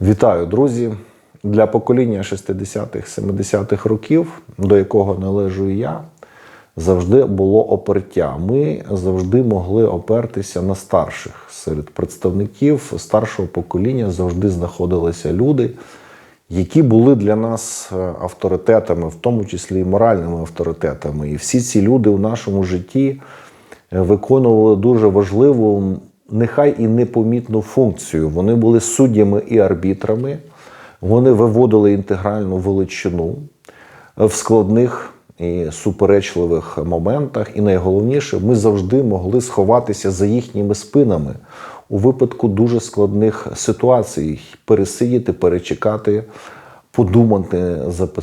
Вітаю, друзі! Для покоління 60-х, 70-х років, до якого належу і я, завжди було опертя. Ми завжди могли опертися на старших. Серед представників старшого покоління завжди знаходилися люди, які були для нас е, авторитетами, в тому числі і моральними авторитетами. І всі ці люди в нашому житті е, виконували дуже важливу, нехай і непомітну функцію. Вони були суддями і арбітрами, вони виводили інтегральну величину в складних і суперечливих моментах. І найголовніше, ми завжди могли сховатися за їхніми спинами у випадку дуже складних ситуацій, пересидіти, перечекати, подумати,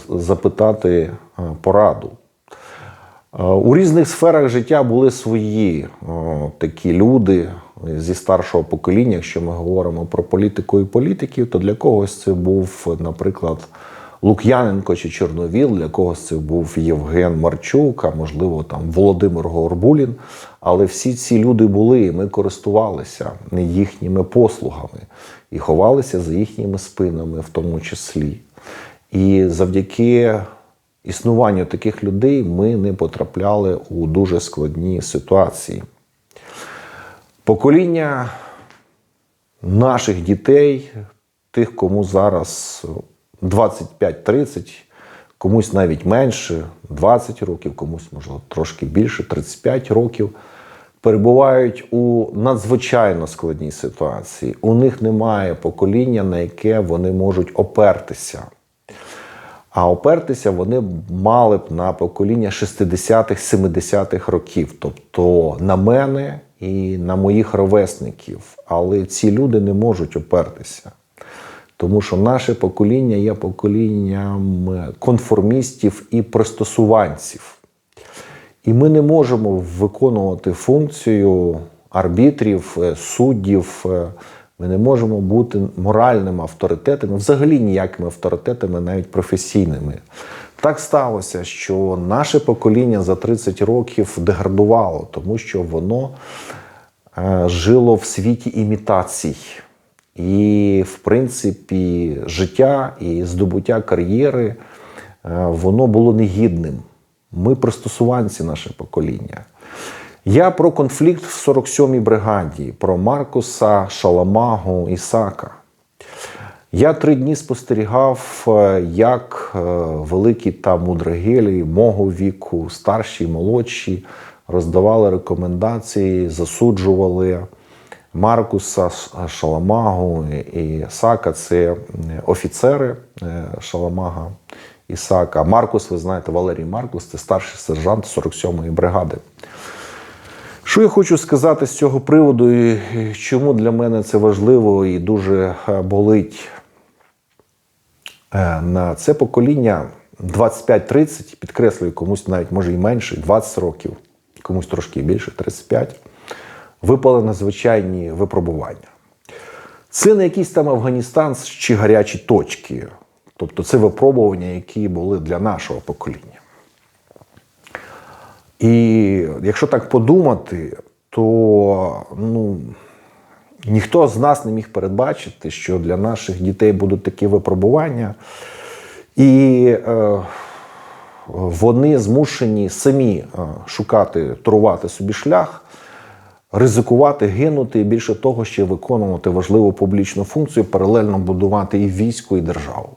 запитати е, пораду. Е, У різних сферах життя були свої о, такі люди зі старшого покоління. Якщо ми говоримо про політику і політиків, то для когось це був, наприклад, Лук'яненко чи Чорновіл, для когось це був Євген Марчук, а можливо там Володимир Горбулін. Але всі ці люди були, і ми користувалися їхніми послугами і ховалися за їхніми спинами, в тому числі. І завдяки існуванню таких людей ми не потрапляли у дуже складні ситуації. Покоління наших дітей, тих, кому зараз 25-30, комусь навіть менше, 20 років, комусь, можливо, трошки більше, 35 років, перебувають у надзвичайно складній ситуації. У них немає покоління, на яке вони можуть опертися. А опертися вони мали б на покоління 60-х, 70-х років, тобто на мене і на моїх ровесників. Але ці люди не можуть опертися. Тому що наше покоління є поколінням конформістів і пристосуванців. І ми не можемо виконувати функцію арбітрів, е, суддів. е, Ми не можемо бути моральними авторитетами, взагалі ніякими авторитетами, навіть професійними. Так сталося, що наше покоління за 30 років деградувало, тому що воно е, жило в світі імітацій. І, в принципі, життя і здобуття кар'єри е, воно було негідним. Ми пристосуванці наше покоління. Я про конфлікт в 47-й бригаді, про Маркуса, Шаламагу, Ісака. Я три дні спостерігав, е, як е, великі та мудрагелі мого віку, старші, молодші, роздавали рекомендації, засуджували Маркуса, Шаламагу і Ісака. Це офіцери е, Шаламага Ісака. Маркус, ви знаєте, Валерій Маркус це старший сержант 47-ї бригади. Що я хочу сказати з цього приводу, і чому для мене це важливо і дуже болить на це покоління 25-30, підкреслюю, комусь навіть може і менше, 20 років, комусь трошки більше, 35, випали надзвичайні випробування. Це не якийсь там Афганістан чи гарячі точки. Тобто це випробування, які були для нашого покоління. І якщо так подумати, то ну, ніхто з нас не міг передбачити, що для наших дітей будуть такі випробування, і е, вони змушені самі е, шукати, турувати собі шлях, ризикувати, гинути, і більше того, ще виконувати важливу публічну функцію, паралельно будувати і військо, і державу.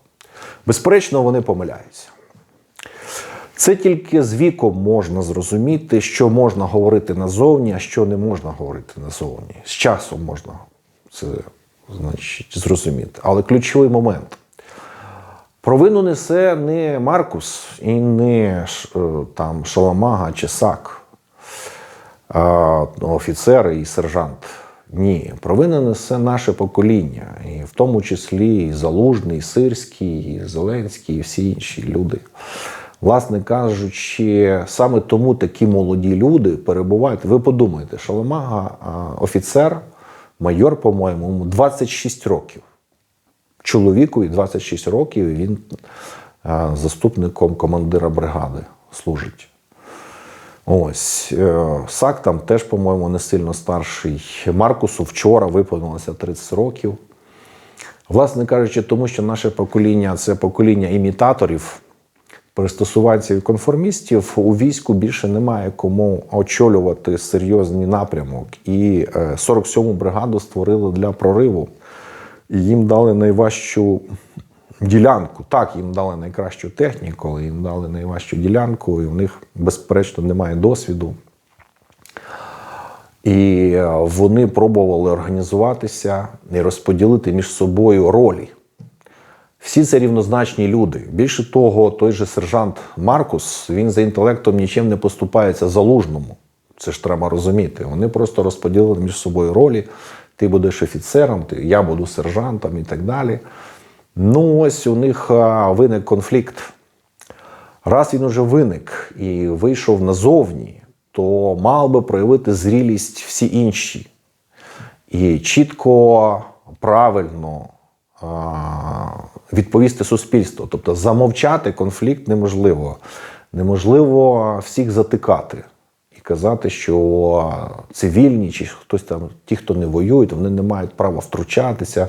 Безперечно, вони помиляються. Це тільки з віком можна зрозуміти, що можна говорити назовні, а що не можна говорити назовні. З часом можна це значить, зрозуміти. Але ключовий момент. Провину несе не Маркус і не е, там, Шаламага чи Сак, ну, офіцер і сержант. Ні, провину несе наше покоління, і в тому числі і Залужний, і Сирський, і Зеленський, і всі інші люди. Власне кажучи, саме тому такі молоді люди перебувають. Ви подумайте, Шаламага офіцер, майор, по-моєму, 26 років. Чоловіку і 26 років він заступником командира бригади служить. Ось е, Сак там теж, по-моєму, не сильно старший. Маркусу вчора виповнилося 30 років. Власне кажучи, тому що наше покоління це покоління імітаторів, пристосуванців і конформістів, у війську більше немає кому очолювати серйозний напрямок. І е, 47-му бригаду створили для прориву. І їм дали найважчу ділянку. Так, їм дали найкращу техніку, їм дали найважчу ділянку, і в них, безперечно, немає досвіду. І е, вони пробували організуватися і розподілити між собою ролі. Всі це рівнозначні люди. Більше того, той же сержант Маркус, він за інтелектом нічим не поступається залужному. Це ж треба розуміти. Вони просто розподілили між собою ролі. Ти будеш офіцером, ти, я буду сержантом і так далі. Ну, ось у них виник конфлікт. Раз він уже виник і вийшов назовні, то мав би проявити зрілість всі інші. І чітко, правильно відповісти суспільству. Тобто замовчати конфлікт неможливо. Неможливо всіх затикати і казати, що цивільні чи хтось там, ті, хто не воюють, вони не мають права втручатися,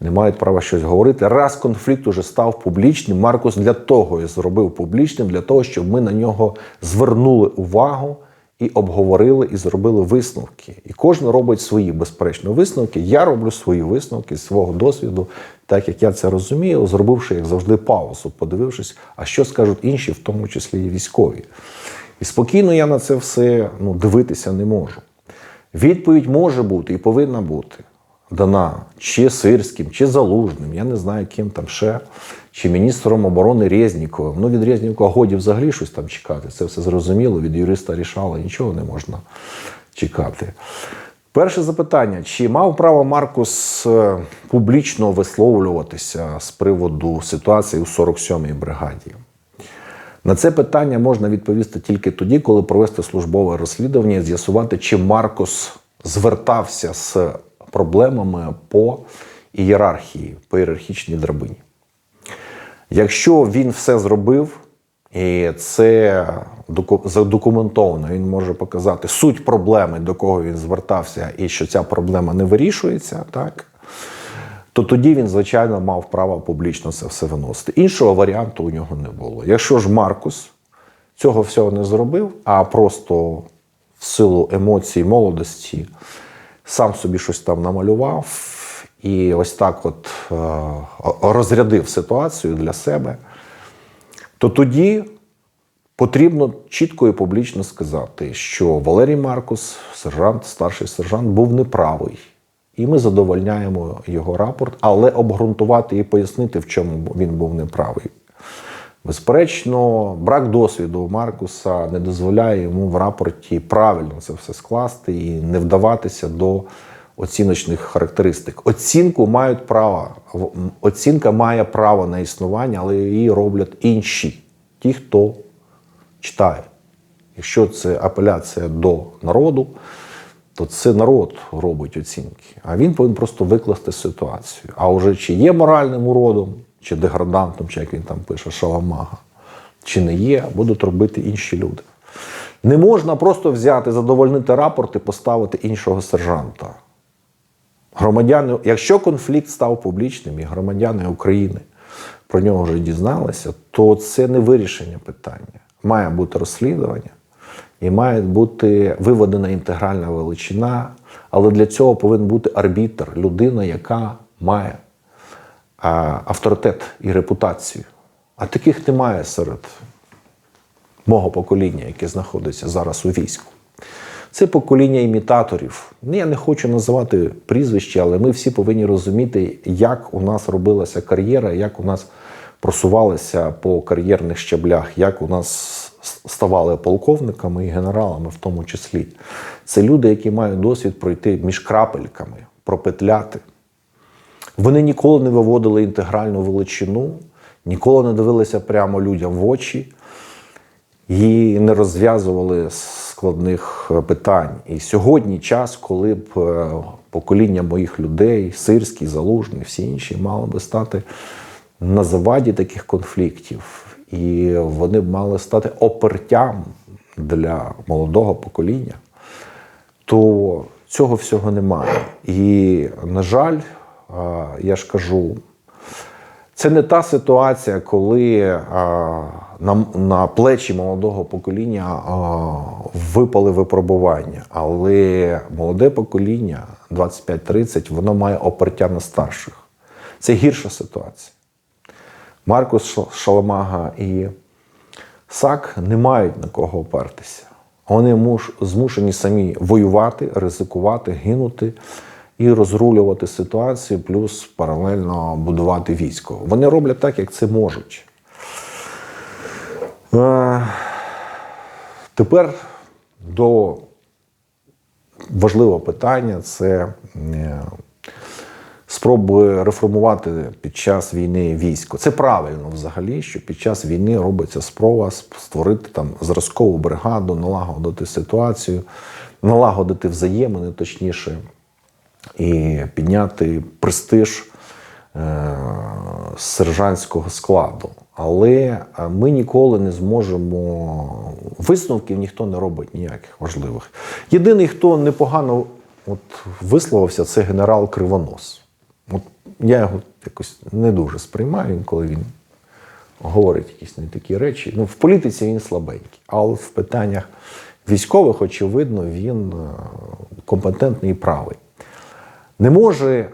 не мають права щось говорити. Раз конфлікт уже став публічним, Маркус для того і зробив публічним, для того, щоб ми на нього звернули увагу і обговорили, і зробили висновки. І кожен робить свої, безперечно, висновки. Я роблю свої висновки з свого досвіду, так як я це розумію, зробивши, як завжди, паузу, подивившись, а що скажуть інші, в тому числі і військові. І спокійно я на це все ну, дивитися не можу. Відповідь може бути і повинна бути дана чи Сирським, чи Залужним, я не знаю, ким там ще, чи міністром оборони Резніковим. Ну, від Резнікова годі взагалі щось там чекати. Це все зрозуміло. Від юриста рішала нічого не можна чекати. Перше запитання: чи мав право Маркус е, публічно висловлюватися з приводу ситуації у 47-й бригаді? На це питання можна відповісти тільки тоді, коли провести службове розслідування і з'ясувати, чи Маркус звертався з проблемами по ієрархії, по ієрархічній драбині. Якщо він все зробив, і це задокументовано, він може показати суть проблеми, до кого він звертався, і що ця проблема не вирішується, так? то тоді він, звичайно, мав право публічно це все виносити. Іншого варіанту у нього не було. Якщо ж Маркус цього всього не зробив, а просто в силу емоцій молодості сам собі щось там намалював і ось так от е, розрядив ситуацію для себе, то тоді потрібно чітко і публічно сказати, що Валерій Маркус, сержант, старший сержант, був неправий. І ми задовольняємо його рапорт, але обґрунтувати і пояснити, в чому він був неправий. Безперечно, брак досвіду Маркуса не дозволяє йому в рапорті правильно це все скласти і не вдаватися до оціночних характеристик. Оцінку мають право, оцінка має право на існування, але її роблять інші, ті, хто читає. Якщо це апеляція до народу, то це народ робить оцінки. А він повинен просто викласти ситуацію. А вже чи є моральним уродом, чи деградантом, чи як він там пише, шаламага, чи не є, будуть робити інші люди. Не можна просто взяти, задовольнити рапорт і поставити іншого сержанта. Громадяни, якщо конфлікт став публічним і громадяни України про нього вже дізналися, то це не вирішення питання. Має бути розслідування і має бути виведена інтегральна величина, але для цього повинен бути арбітр, людина, яка має авторитет і репутацію. А таких немає серед мого покоління, яке знаходиться зараз у війську. Це покоління імітаторів. Ну, Я не хочу називати прізвища, але ми всі повинні розуміти, як у нас робилася кар'єра, як у нас просувалися по кар'єрних щаблях, як у нас ставали полковниками і генералами, в тому числі. Це люди, які мають досвід пройти між крапельками, пропетляти. Вони ніколи не виводили інтегральну величину, ніколи не дивилися прямо людям в очі і не розв'язували складних е, питань. І сьогодні час, коли б е, покоління моїх людей, сирський, залужний, всі інші, мали би стати на заваді таких конфліктів. І вони б мали стати опертям для молодого покоління, то цього всього немає. І, на жаль, я ж кажу, це не та ситуація, коли а, на, на плечі молодого покоління а, випали випробування. Але молоде покоління 25-30, воно має опертя на старших. Це гірша ситуація. Маркус Ша- Шаламага і САК не мають на кого опертися. Вони муш, змушені самі воювати, ризикувати, гинути і розрулювати ситуацію, плюс паралельно будувати військо. Вони роблять так, як це можуть. Е, Тепер до важливого питання це е, спроби реформувати під час війни військо. Це правильно взагалі, що під час війни робиться спроба створити там зразкову бригаду, налагодити ситуацію, налагодити взаємини, точніше, і підняти престиж е, сержантського складу. Але е, ми ніколи не зможемо висновків ніхто не робить ніяких важливих. Єдиний, хто непогано от, висловився, це генерал Кривонос. От я його якось не дуже сприймаю, коли він говорить якісь не такі речі. Ну, в політиці він слабенький, але в питаннях військових, очевидно, він е, компетентний і правий. Не може е,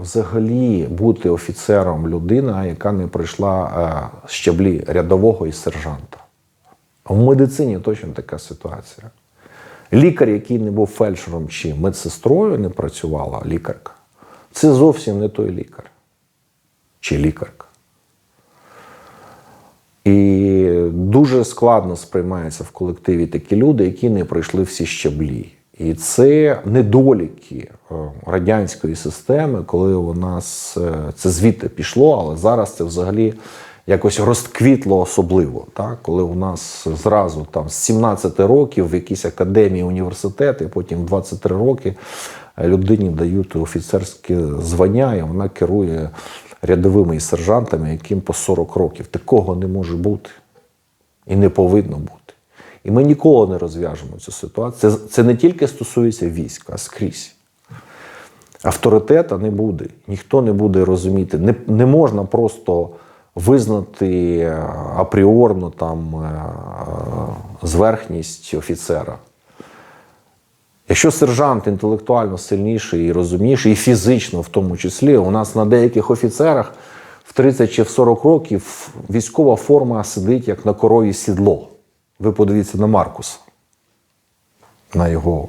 взагалі бути офіцером людина, яка не пройшла е, щаблі рядового і сержанта. В медицині точно така ситуація. Лікар, який не був фельдшером чи медсестрою, не працювала лікарка, це зовсім не той лікар чи лікарка. І дуже складно сприймаються в колективі такі люди, які не пройшли всі щаблі. І це недоліки е, радянської системи, коли у нас е, це звідти пішло, але зараз це взагалі якось розквітло особливо. Так? Коли у нас зразу там з 17 років в якійсь академії, університети, потім 23 роки людині дають офіцерське звання, і вона керує рядовими і сержантами, яким по 40 років. Такого не може бути і не повинно бути. І ми ніколи не розв'яжемо цю ситуацію. Це, це не тільки стосується війська, а скрізь. Авторитета не буде, ніхто не буде розуміти. Не, не можна просто визнати е, апріорно там е, зверхність офіцера. Якщо сержант інтелектуально сильніший і розумніший, і фізично в тому числі, у нас на деяких офіцерах в 30 чи в 40 років військова форма сидить як на корові сідло. Ви подивіться на Маркуса, на його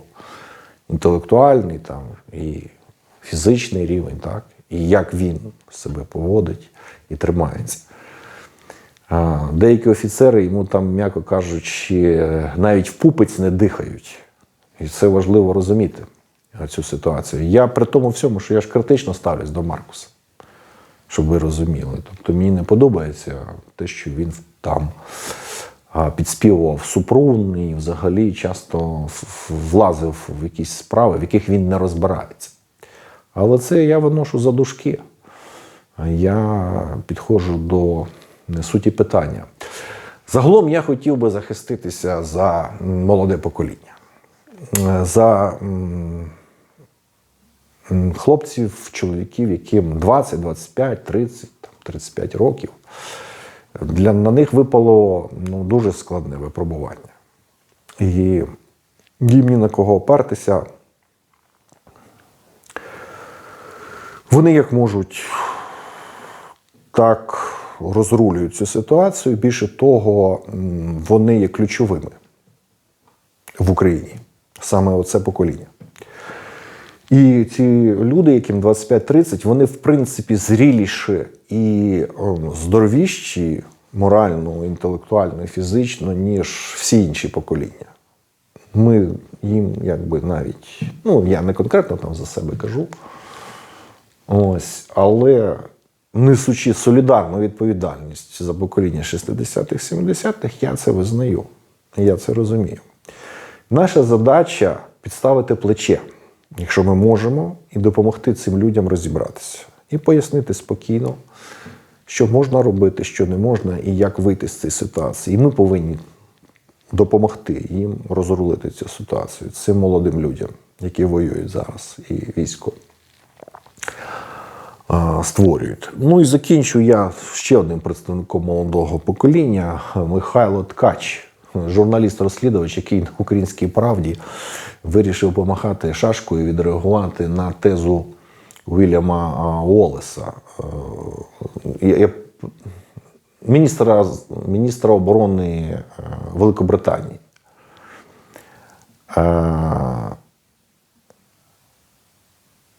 інтелектуальний там, і фізичний рівень, так? і як він себе поводить і тримається. Деякі офіцери йому там, м'яко кажучи, навіть в пупець не дихають. І це важливо розуміти цю ситуацію. Я при тому всьому, що я ж критично ставлюсь до Маркуса, щоб ви розуміли. Тобто мені не подобається те, що він там підспівував Супрун і взагалі часто влазив в якісь справи, в яких він не розбирається. Але це я виношу за дужки. Я підходжу до суті питання. Загалом я хотів би захиститися за молоде покоління, за хлопців, чоловіків, яким 20, 25, 30, 35 років. Для, на них випало ну, дуже складне випробування. І їм ні на кого опертися. Вони як можуть, так розрулюють цю ситуацію. Більше того, вони є ключовими в Україні, саме оце покоління. І ці люди, яким 25-30, вони в принципі зріліші і ем, здоровіші морально, інтелектуально, і фізично, ніж всі інші покоління. Ми їм якби навіть, ну я не конкретно там за себе кажу, ось, але несучи солідарну відповідальність за покоління 60-х, 70-х, я це визнаю. Я це розумію. Наша задача підставити плече, якщо ми можемо, і допомогти цим людям розібратися. І пояснити спокійно, що можна робити, що не можна, і як вийти з цієї ситуації. І ми повинні допомогти їм розрулити цю ситуацію цим молодим людям, які воюють зараз і військо. створюють. Ну і закінчу я ще одним представником молодого покоління Михайло Ткач, журналіст-розслідувач, який на українській правді вирішив помахати шашкою і відреагувати на тезу Вільяма Уоллеса. Е, я- міністра, міністра оборони е, Великобританії. Е,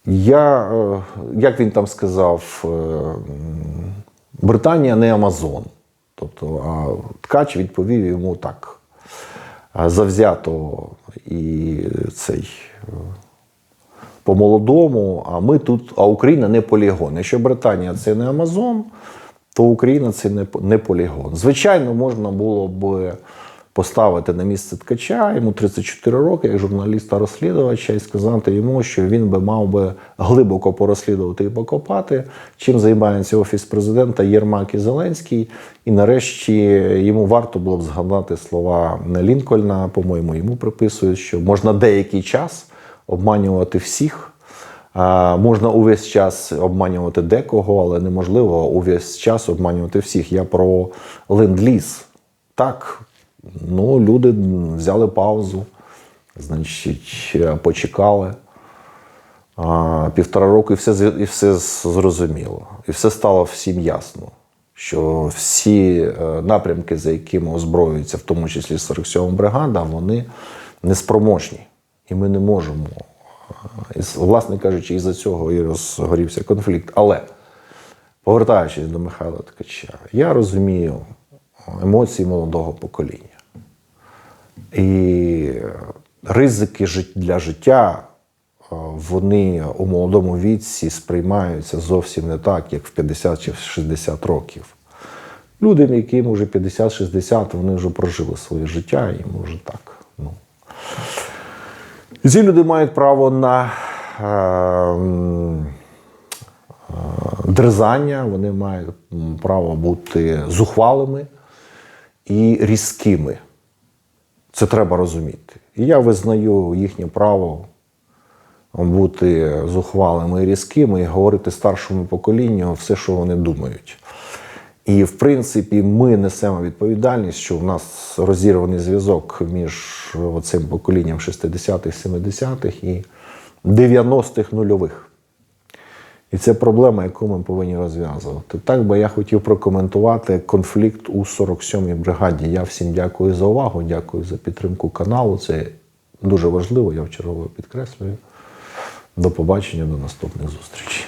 Я, як він там сказав, Британія не Амазон. Тобто, а ткач відповів йому так завзято і цей е, по-молодому, а ми тут, а Україна не полігон. Якщо Британія це не Амазон, то Україна це не, не полігон. Звичайно, можна було б поставити на місце ткача, йому 34 роки, як журналіста-розслідувача, і сказати йому, що він би мав би глибоко порозслідувати і покопати, чим займається офіс президента Єрмак і Зеленський. І нарешті йому варто було б згадати слова Лінкольна, по-моєму, йому приписують, що можна деякий час обманювати всіх. Можна увесь час обманювати декого, але неможливо увесь час обманювати всіх. Я про ленд-ліз. Так, ну, люди взяли паузу, значить, е, почекали. Півтора року і все, і все зрозуміло. І все стало всім ясно, що всі е, напрямки, за якими озброюється, в тому числі 47 бригада, вони неспроможні. І ми не можемо. е, І, власне кажучи, із-за цього і розгорівся конфлікт. Але повертаючись до Михайла Ткача, я розумію емоції молодого покоління. І ризики для життя е, вони у молодому віці сприймаються зовсім не так, як в 50 чи в 60 років. Люди, яким вже 50-60, вони вже прожили своє життя, і може так. Ну. Ці люди мають право на е, е, дерзання, вони мають право бути зухвалими і різкими. Це треба розуміти. І я визнаю їхнє право бути зухвалими і різкими і говорити старшому поколінню все, що вони думають. І, в принципі, ми несемо відповідальність, що в нас розірваний зв'язок між цим поколінням 60-х, 70-х і 90-х нульових. І це проблема, яку ми повинні розв'язувати. Так би я хотів прокоментувати конфлікт у 47-й бригаді. Я всім дякую за увагу, дякую за підтримку каналу. Це дуже важливо, я вчергово підкреслюю. До побачення, до наступних зустрічей.